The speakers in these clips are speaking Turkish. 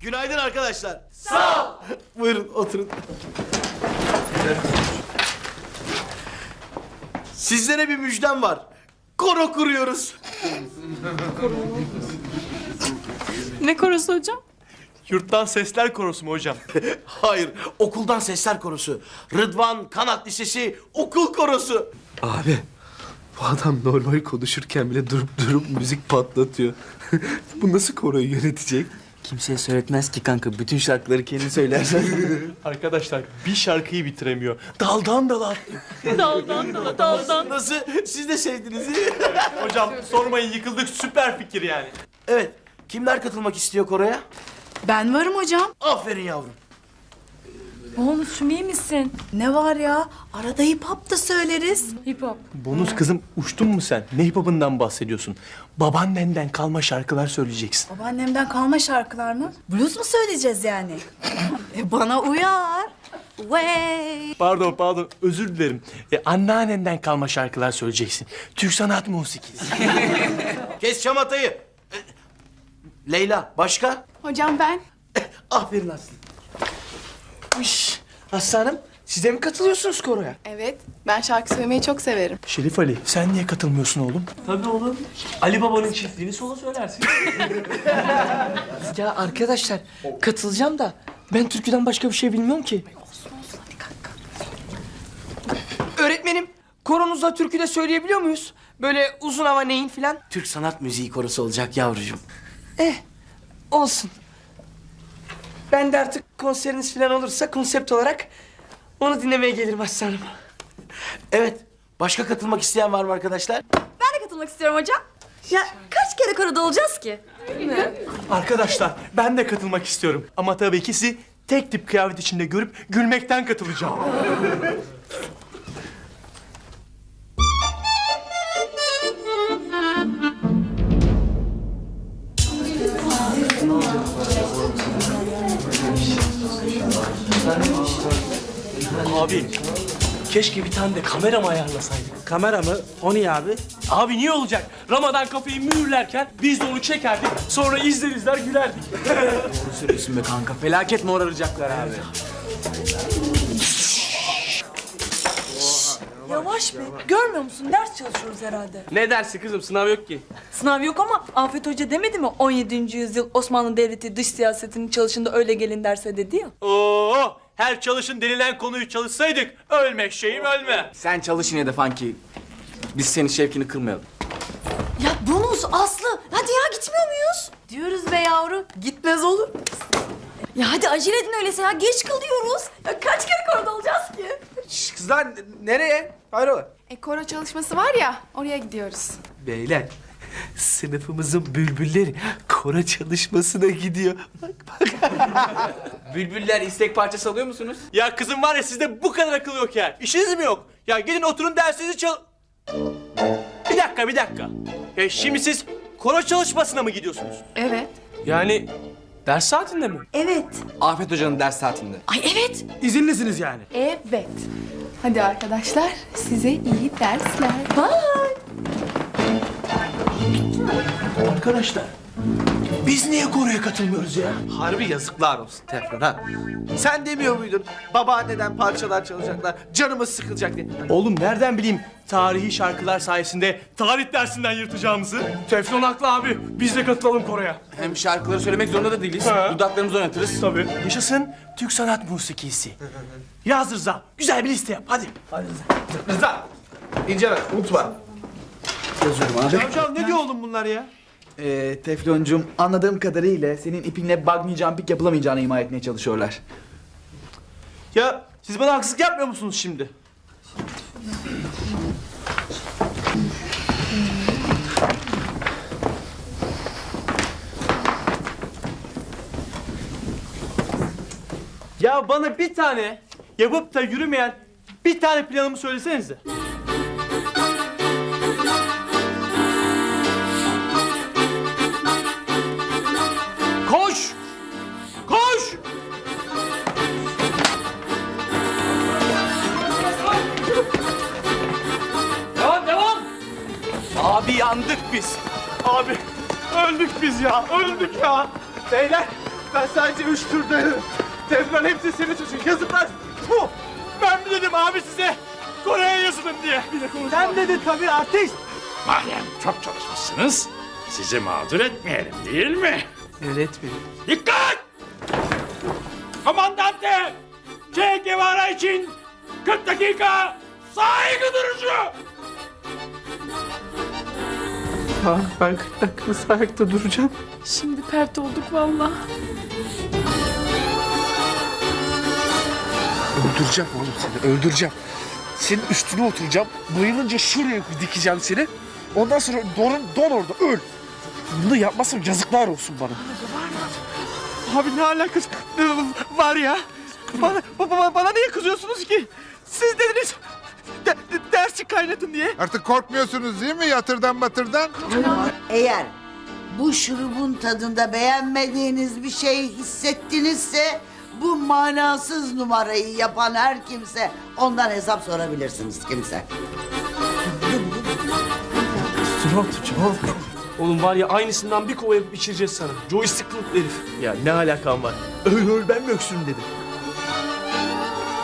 Günaydın arkadaşlar. Sağ ol. Buyurun oturun. Sizlere bir müjdem var. Koro kuruyoruz. Ne korosu hocam? Yurttan Sesler Korosu mu hocam? Hayır, okuldan sesler korosu. Rıdvan Kanat Lisesi okul korosu. Abi bu adam normal konuşurken bile durup durup müzik patlatıyor. bu nasıl koroyu yönetecek? Kimseye söyletmez ki kanka. Bütün şarkıları kendi söylersen. Arkadaşlar bir şarkıyı bitiremiyor. Daldan dala atlıyor. Daldan dala daldan. Nasıl? Siz de sevdiniz. Hocam sormayın yıkıldık süper fikir yani. evet, kimler katılmak istiyor koroya? Ben varım hocam. Aferin yavrum. Bonusum iyi misin? Ne var ya? Arada hip hop da söyleriz. Hip hop. Bonus kızım uçtun mu sen? Ne hip hop'ından bahsediyorsun? Babaannenden kalma şarkılar söyleyeceksin. Babaannemden kalma şarkılar mı? Blues mu söyleyeceğiz yani? e bana uyar. Way. Pardon pardon özür dilerim. E, anneannenden kalma şarkılar söyleyeceksin. Türk sanat musikisi. Kes şamatayı. Ee, Leyla, başka? Hocam ben. Aferin Aslı. Şş, Aslanım siz de mi katılıyorsunuz koroya? Evet, ben şarkı söylemeyi çok severim. Şerif Ali sen niye katılmıyorsun oğlum? Tabii oğlum. Ali Baba'nın çiftliğini sola söylersin. ya arkadaşlar katılacağım da ben türküden başka bir şey bilmiyorum ki. Öğretmenim koronuzda türküde söyleyebiliyor muyuz? Böyle uzun hava neyin filan? Türk sanat müziği korosu olacak yavrucuğum. Eh olsun. Ben de artık konseriniz falan olursa konsept olarak onu dinlemeye gelirim aslanım. Evet, başka katılmak isteyen var mı arkadaşlar? Ben de katılmak istiyorum hocam. Ya kaç kere koroda olacağız ki? Arkadaşlar ben de katılmak istiyorum. Ama tabii ki sizi tek tip kıyafet içinde görüp gülmekten katılacağım. Abi keşke bir tane de kamera mı ayarlasaydık? Kamera mı? O niye abi? Abi niye olacak? Ramadan kafayı mühürlerken biz de onu çekerdik. Sonra izler izler gülerdik. Sürüyorsun be kanka. Felaket mi arayacaklar abi? Yavaş be. Görmüyor musun? Ders çalışıyoruz herhalde. Ne dersi kızım? Sınav yok ki. Sınav yok ama Afet Hoca demedi mi? 17. yüzyıl Osmanlı Devleti dış siyasetinin çalışında öyle gelin derse dedi ya. Oo, her çalışın denilen konuyu çalışsaydık ölme şeyim ölme. Sen çalış yine de Funky. Biz senin şevkini kırmayalım. Ya bonus Aslı. Hadi ya gitmiyor muyuz? Diyoruz be yavru. Gitmez olur. Ya hadi acele edin öyleyse ya. Geç kalıyoruz. Ya kaç kere koroda olacağız ki? Şş, kızlar nereye? Hayrola? E koro çalışması var ya, oraya gidiyoruz. Beyler sınıfımızın bülbülleri koro çalışmasına gidiyor. Bak bak. Bülbüller istek parçası alıyor musunuz? Ya kızım var ya sizde bu kadar akıl yok ya. İşiniz mi yok? Ya gidin oturun dersinizi çal... Bir dakika bir dakika. Ya şimdi siz koro çalışmasına mı gidiyorsunuz? Evet. Yani ders saatinde mi? Evet. Afet Hoca'nın ders saatinde. Ay evet. İzinlisiniz yani. Evet. Hadi arkadaşlar, size iyi dersler. Bye. Arkadaşlar biz niye koroya katılmıyoruz ya? Harbi yazıklar olsun Teflon ha. Sen demiyor muydun babaanneden parçalar çalacaklar, canımız sıkılacak diye. Oğlum nereden bileyim tarihi şarkılar sayesinde tarih dersinden yırtacağımızı? Teflon haklı abi. Biz de katılalım koroya. Hem şarkıları söylemek zorunda da değiliz. Ha. Dudaklarımızı oynatırız. Tabii. Yaşasın Türk sanat musikisi. Yaz Rıza. Güzel bir liste yap. Hadi. Rıza, ince ver, unutma. Hocam ne diyor oğlum bunlar ya? Ee, Tefloncum anladığım kadarıyla senin ipinle bungee jumping yapılamayacağını ima etmeye çalışıyorlar. Ya siz bana haksızlık yapmıyor musunuz şimdi? Ya bana bir tane yapıp da yürümeyen bir tane planımı söylesenize. Yandık biz. Abi öldük biz ya öldük ya. Beyler Ben sadece üç turda. Teflon hepsi senin suçun. Yazıklar. Puh. Ben mi dedim abi size? Kore'ye yazılın diye. Sen dedin tabii artist. Madem çok çalışmışsınız, sizi mağdur etmeyelim değil mi? Öğretmenim. Dikkat! Komandante! Che Guevara için 40 dakika saygı duruşu! Ha, ben 40 dakika nasıl ayakta duracağım? Şimdi pert olduk vallahi. Öldüreceğim oğlum seni, öldüreceğim. Senin üstüne oturacağım, bayılınca şuraya dikeceğim seni. Ondan sonra don, don orada, öl. Bunu yapmasam yazıklar olsun bana. Abi ne alakası var ya? Bana, bana, bana niye kızıyorsunuz ki? Siz dediniz de, de- dersi kaynatın diye. Artık korkmuyorsunuz değil mi yatırdan batırdan? Eğer bu şurubun tadında beğenmediğiniz bir şey hissettinizse bu manasız numarayı yapan her kimse ondan hesap sorabilirsiniz kimse. Oğlum var ya aynısından bir kova yapıp içireceğiz sana. Joystick kılıklı herif. Ya ne alakam var? Öl öl ben mi öksürüm dedim.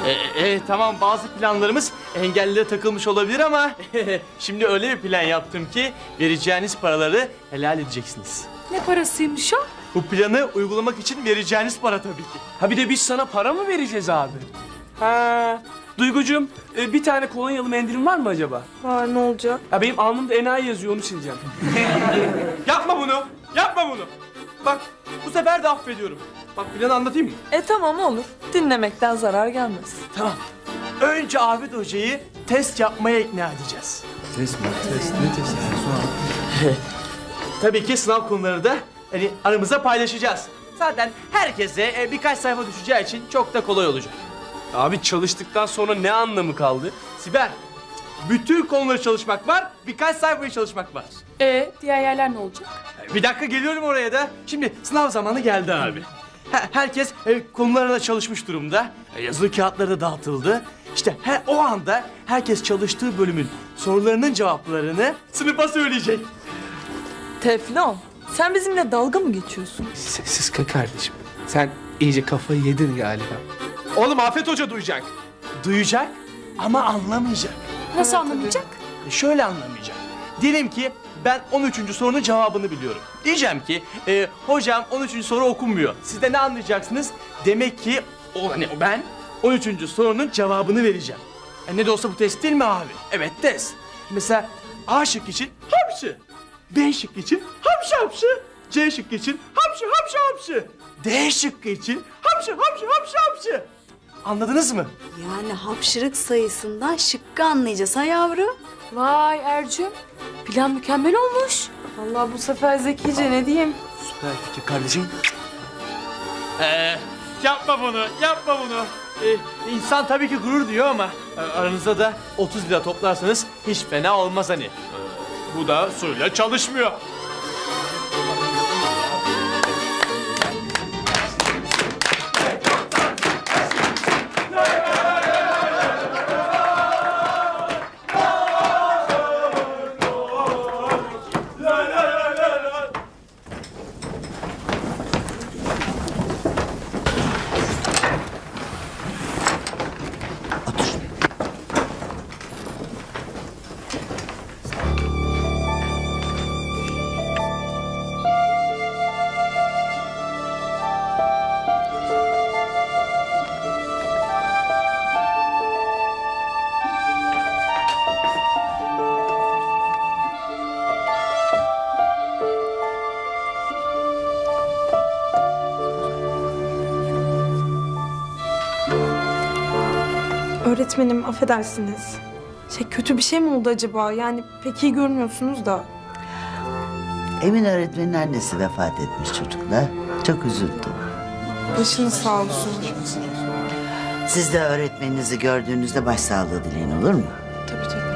E, e, tamam bazı planlarımız engellere takılmış olabilir ama şimdi öyle bir plan yaptım ki vereceğiniz paraları helal edeceksiniz. Ne parasıymış o? Bu planı uygulamak için vereceğiniz para tabii ki. Ha bir de biz sana para mı vereceğiz abi? Ha. Duygucuğum e, bir tane kolonyalı mendilim var mı acaba? Var ne olacak? Ya benim alnımda enayi yazıyor onu sileceğim. Yapma bunu. Yapma bunu. Bak bu sefer de affediyorum. Bak planı anlatayım mı? E tamam olur. Dinlemekten zarar gelmez. Tamam. Önce Afet Hoca'yı test yapmaya ikna edeceğiz. Test mi? Test, ne test? Tabii ki sınav konuları da hani aramızda paylaşacağız. Zaten herkese e, birkaç sayfa düşeceği için çok da kolay olacak. Abi çalıştıktan sonra ne anlamı kaldı? Sibel, bütün konuları çalışmak var, birkaç sayfayı çalışmak var. E diğer yerler ne olacak? Bir dakika geliyorum oraya da. Şimdi sınav zamanı geldi abi. He- herkes e, konularına çalışmış durumda. E, yazılı kağıtları da dağıtıldı. İşte he, o anda herkes çalıştığı bölümün sorularının cevaplarını sınıfa söyleyecek. Teflon. Sen bizimle dalga mı geçiyorsun? Sessiz ka kardeşim. Sen iyice kafayı yedin galiba. Oğlum Afet Hoca duyacak. Duyacak ama anlamayacak. Nasıl anlamayacak? E, Şöyle anlamayacak. Diyelim ki ben 13. sorunun cevabını biliyorum. Diyeceğim ki e, hocam 13. soru okunmuyor. Siz de ne anlayacaksınız? Demek ki o hani ben 13. sorunun cevabını vereceğim. E, ne de olsa bu test değil mi abi? Evet test. Mesela A şık için hapşı. B şık için hapşı hapşı. C şık için hapşı hapşı hapşı. D şıkkı için hapşı hapşı hapşı hapşı. Anladınız mı? Yani hapşırık sayısından şıkkı anlayacağız ha yavru. Vay Ercüm. Plan mükemmel olmuş. Vallahi bu sefer zekice ne diyeyim? Süper fikir kardeşim. Ee, yapma bunu, yapma bunu. Ee, insan tabii ki gurur diyor ama e, aranızda da 30 lira toplarsanız hiç fena olmaz hani. Ee, bu da suyla çalışmıyor. Öğretmenim affedersiniz. Şey kötü bir şey mi oldu acaba? Yani pek iyi görmüyorsunuz da. Emin öğretmenin annesi vefat etmiş çocuklar. Çok üzüldüm. Başınız sağ olsun. Siz de öğretmeninizi gördüğünüzde başsağlığı dileyin olur mu? Tabii tabii.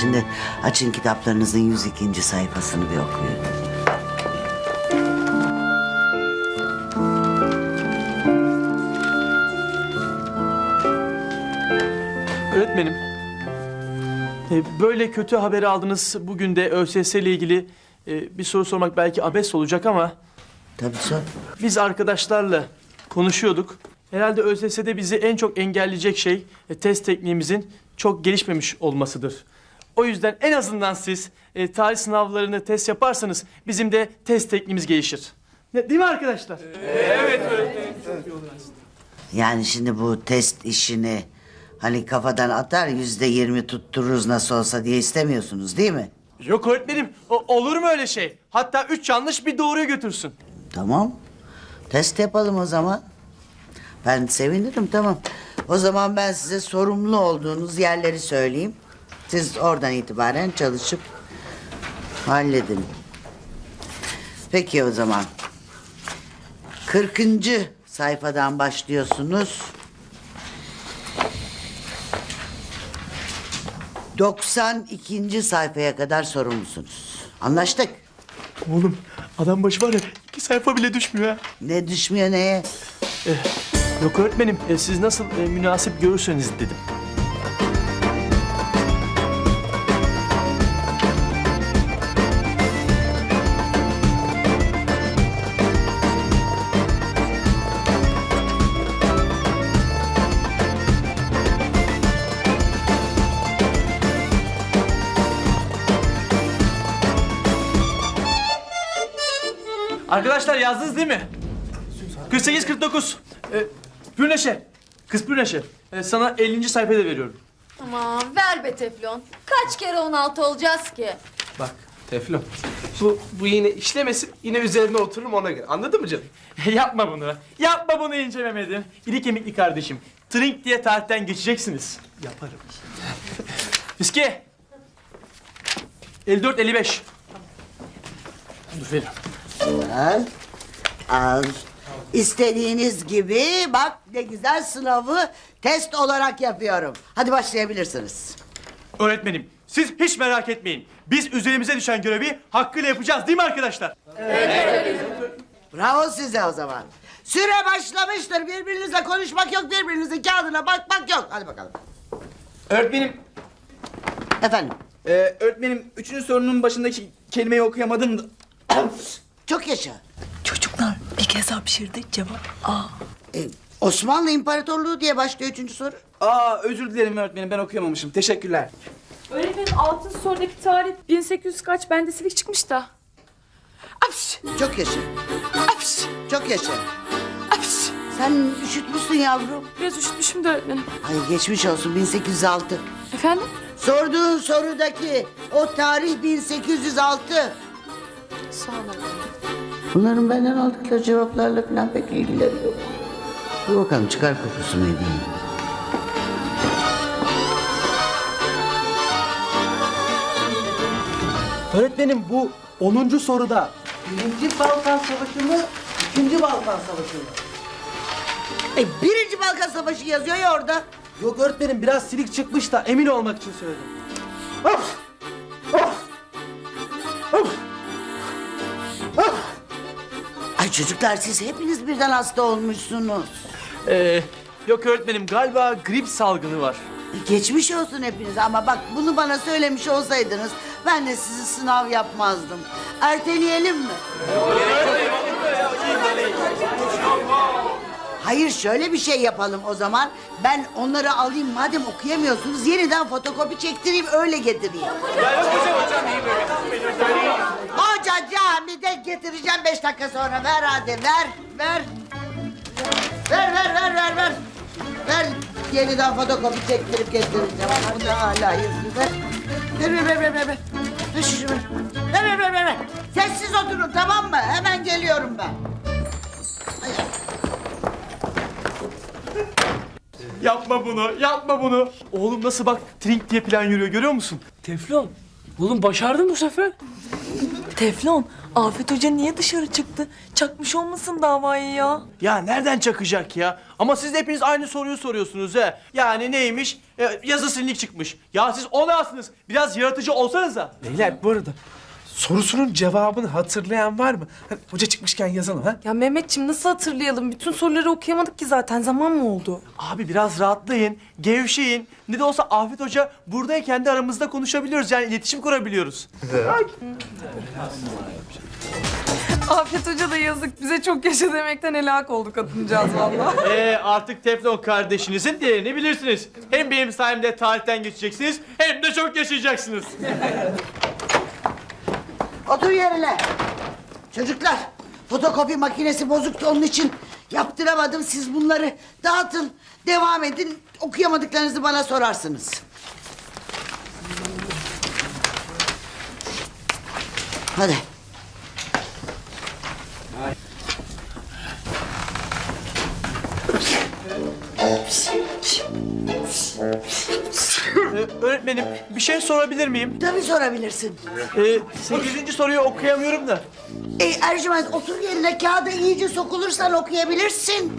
Şimdi açın kitaplarınızın 102. sayfasını bir okuyun. Öğretmenim. e, Böyle kötü haberi aldınız. Bugün de ÖSS ile ilgili e, bir soru sormak belki abes olacak ama Tabii sor. biz arkadaşlarla konuşuyorduk. Herhalde ÖSS'de bizi en çok engelleyecek şey e, test tekniğimizin çok gelişmemiş olmasıdır. O yüzden en azından siz e, tarih sınavlarını test yaparsanız bizim de test tekniğimiz gelişir. Ne, değil mi arkadaşlar? Yani şimdi bu test işini hani kafadan atar yüzde yirmi tuttururuz nasıl olsa diye istemiyorsunuz değil mi? Yok öğretmenim. O- olur mu öyle şey? Hatta üç yanlış bir doğruyu götürsün. Tamam. Test yapalım o zaman. Ben sevinirim tamam. O zaman ben size sorumlu olduğunuz yerleri söyleyeyim. Siz oradan itibaren çalışıp halledin. Peki o zaman. 40. sayfadan başlıyorsunuz. 92. sayfaya kadar sorumlusunuz. Anlaştık. Oğlum adam başı var ya iki sayfa bile düşmüyor ha. Ne düşmüyor neye? Yok öğretmenim e, siz nasıl e, münasip görürseniz dedim. Arkadaşlar yazdınız değil mi? 48 49. Ee, Pürneşe. Kız Pürneşe. Ee, sana 50. sayfayı da veriyorum. Aman ver be Teflon. Kaç kere 16 olacağız ki? Bak Teflon. Bu, bu yine işlemesin. Yine üzerine otururum ona göre. Anladın mı canım? Yapma bunu. Yapma bunu İnce Mehmet'im. İri kemikli kardeşim. Trink diye tarihten geçeceksiniz. Yaparım. Fiske. 54 55. Dur veriyorum. Al. Al. İstediğiniz gibi bak ne güzel sınavı test olarak yapıyorum. Hadi başlayabilirsiniz. Öğretmenim siz hiç merak etmeyin. Biz üzerimize düşen görevi hakkıyla yapacağız değil mi arkadaşlar? Bravo size o zaman. Süre başlamıştır. Birbirinizle konuşmak yok, birbirinizin kağıdına bakmak yok. Hadi bakalım. Öğretmenim, Efendim, e, öğretmenim üçüncü sorunun başındaki kelimeyi okuyamadım da. çok yaşa. Çocuklar bir kez hapşırdı cevap A. Ee, Osmanlı İmparatorluğu diye başlıyor üçüncü soru. Aa özür dilerim öğretmenim ben okuyamamışım. Teşekkürler. Öğretmenim altın sorudaki tarih 1800 kaç bende silik çıkmış da. Apş! Çok yaşa. Apş! Çok yaşa. Apş! Sen üşütmüşsün yavrum. Biraz üşütmüşüm de öğretmenim. Ay geçmiş olsun 1806. Efendim? Sorduğun sorudaki o tarih 1806. Sağ olun. Bunların benden aldıkları cevaplarla falan pek ilgileri yok. Dur bakalım çıkar kokusunu edeyim. Öğretmenim bu 10. soruda Birinci Balkan Savaşı mı? İkinci Balkan Savaşı mı? E, birinci Balkan Savaşı yazıyor ya orada. Yok öğretmenim biraz silik çıkmış da emin olmak için söyledim. Of! Of! Çocuklar siz hepiniz birden hasta olmuşsunuz. Ee, yok öğretmenim galiba grip salgını var. Geçmiş olsun hepiniz ama bak bunu bana söylemiş olsaydınız ben de sizi sınav yapmazdım. Erteleyelim mi? Hayır şöyle bir şey yapalım o zaman. Ben onları alayım madem okuyamıyorsunuz yeniden fotokopi çektireyim öyle getireyim. Hoca camide getireceğim beş dakika sonra ver hadi ver ver. Ver ver ver ver ver. Ver yeniden fotokopi çektirip getireceğim. Bu da hala yazıyor. Ver. Ver ver ver ver ver. Ver Ver şunu ver. Ver ver ver ver. ver. Sessiz oturun tamam mı? Hemen geliyorum ben. Yapma bunu, yapma bunu. Oğlum nasıl bak trink diye plan yürüyor görüyor musun? Teflon. Oğlum başardın bu sefer. Teflon, Afet Hoca niye dışarı çıktı? Çakmış olmasın davayı ya. Ya nereden çakacak ya? Ama siz de hepiniz aynı soruyu soruyorsunuz he. Yani neymiş? E, yazı silinlik çıkmış. Ya siz o nasılsınız? Biraz yaratıcı olsanıza. Beyler bu arada sorusunun cevabını hatırlayan var mı? Hani hoca çıkmışken yazalım ha? Ya Mehmetçim nasıl hatırlayalım? Bütün soruları okuyamadık ki zaten. Zaman mı oldu? Abi biraz rahatlayın, gevşeyin. Ne de olsa Afet Hoca buradayken de aramızda konuşabiliyoruz. Yani iletişim kurabiliyoruz. Afet Hoca da yazık. Bize çok yaşa demekten helak oldu kadıncağız valla. Ee, artık Teflon kardeşinizin değerini bilirsiniz. Hem benim sayemde tarihten geçeceksiniz hem de çok yaşayacaksınız. Otur yerine. Çocuklar, fotokopi makinesi bozuktu onun için yaptıramadım. Siz bunları dağıtın, devam edin. Okuyamadıklarınızı bana sorarsınız. Hadi. Ee, öğretmenim bir şey sorabilir miyim? Tabii sorabilirsin. Ee, 8. soruyu okuyamıyorum da. E, Ercüment otur yerine kağıda iyice sokulursan okuyabilirsin.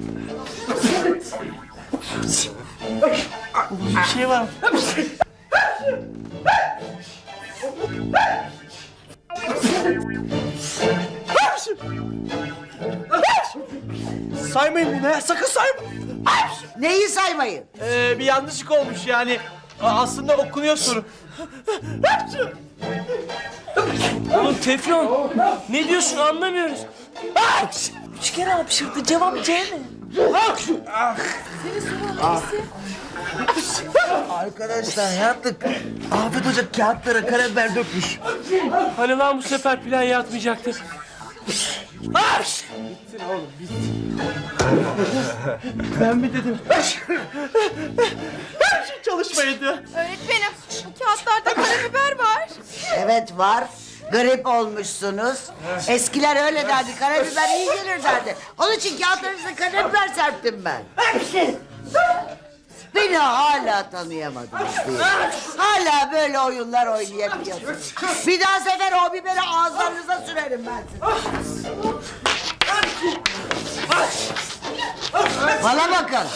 Bir şey var mı? Saymayın bunu ya, sakın saymayın. Neyi saymayın? Ee, bir yanlışlık olmuş yani. Aslında okunuyor soru. Oğlum Teflon ne diyorsun anlamıyoruz. Üç kere hapşırdı. Cevap C mi? Arkadaşlar yaptık. Afet Hoca kağıtlara karabiber dökmüş. Hani lan bu sefer plan yatmayacaktı. Ben mi dedim? Çalışmaydı. Öğretmenim bu kağıtlarda karabiber var. Evet var. Grip olmuşsunuz. Eskiler öyle derdi. Karabiber iyi gelir derdi. Onun için kağıtlarınıza karabiber serptim ben. Beni hala tanıyamadınız diye. Hala böyle oyunlar oynayabiliyorsunuz. Bir daha sefer o biberi ağızlarınıza sürerim ben size. Bana bakın.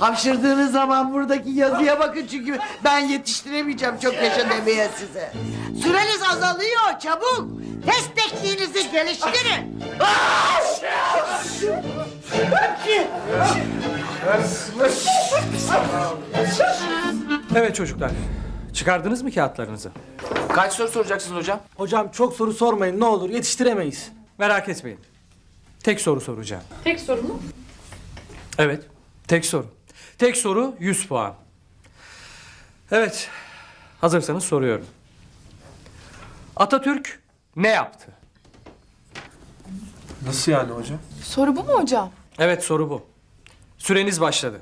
Hapşırdığınız zaman buradaki yazıya bakın çünkü ben yetiştiremeyeceğim çok yaşa demeye size. Süreniz azalıyor çabuk. Test tekniğinizi geliştirin. Evet çocuklar. Çıkardınız mı kağıtlarınızı? Kaç soru soracaksınız hocam? Hocam çok soru sormayın ne olur yetiştiremeyiz. Merak etmeyin. Tek soru soracağım. Tek soru mu? Evet. Tek soru. Tek soru 100 puan. Evet. Hazırsanız soruyorum. Atatürk ne yaptı? Nasıl yani hocam? Soru bu mu hocam? Evet soru bu. Süreniz başladı.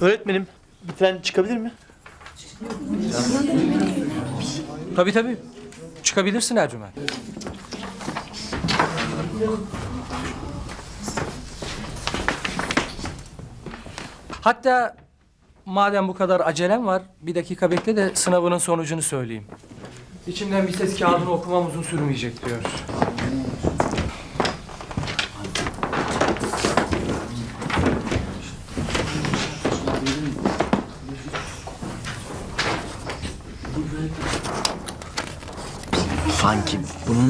Öğretmenim bir tane çıkabilir mi? Tabii tabii. Çıkabilirsin Ercüment. Hatta madem bu kadar acelem var, bir dakika bekle de sınavının sonucunu söyleyeyim. İçimden bir ses kağıdını okumam uzun sürmeyecek diyor.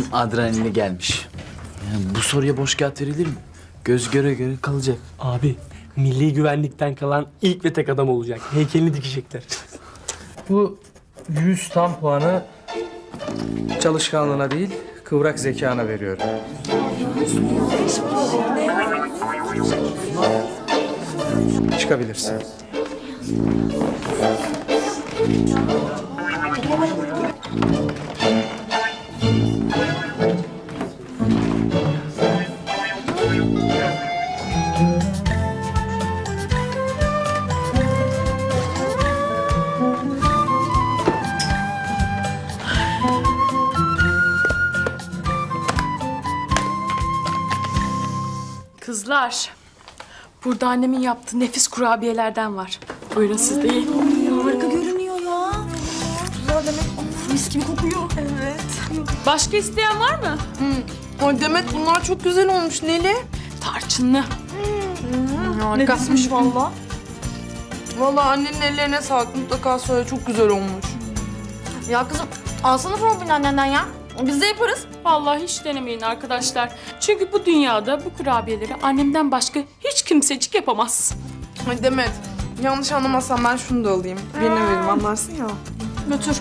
Tam adrenalini gelmiş. Yani bu soruya boş kağıt verilir mi? Göz göre göre kalacak. Abi milli güvenlikten kalan ilk ve tek adam olacak. Heykelini dikecekler. Bu 100 tam puanı çalışkanlığına değil, kıvrak zekana veriyorum. Çıkabilirsin. Kızlar. Burada annemin yaptığı nefis kurabiyelerden var. Buyurun siz de yiyin. Harika görünüyor ya. Güzel demek. Of, mis gibi kokuyor. Evet. Başka isteyen var mı? Ay Demet bunlar çok güzel olmuş Neli. Tarçınlı. Harikasmış valla. Valla annenin ellerine sağlık mutlaka söyle çok güzel olmuş. Ya kızım alsana profilini annenden ya. Biz de yaparız. Vallahi hiç denemeyin arkadaşlar. Çünkü bu dünyada bu kurabiyeleri annemden başka hiç kimsecik yapamaz. Ay Demet yanlış anlamazsan ben şunu da alayım. Birine veririm anlarsın ya. Götür.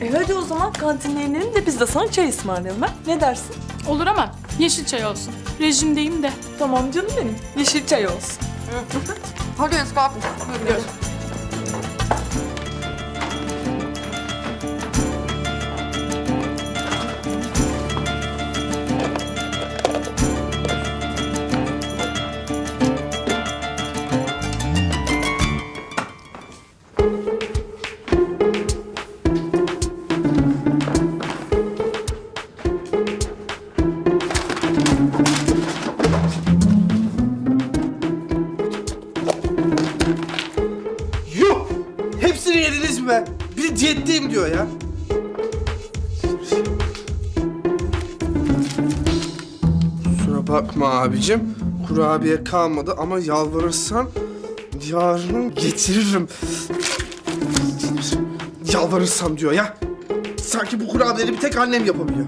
E hadi o zaman kantine inelim de biz de sana çay ısmarlayalım ha. Ne dersin? Olur ama yeşil çay olsun. Rejimdeyim de. Tamam canım benim. Yeşil çay olsun. Hadi Özkan. Hadi. Yediniz mi be? Bir diyetteyim diyor ya. Kusura bakma abicim. Kurabiye kalmadı ama yalvarırsan yarın getiririm. Yalvarırsam diyor ya. Sanki bu kurabiyeleri bir tek annem yapabiliyor.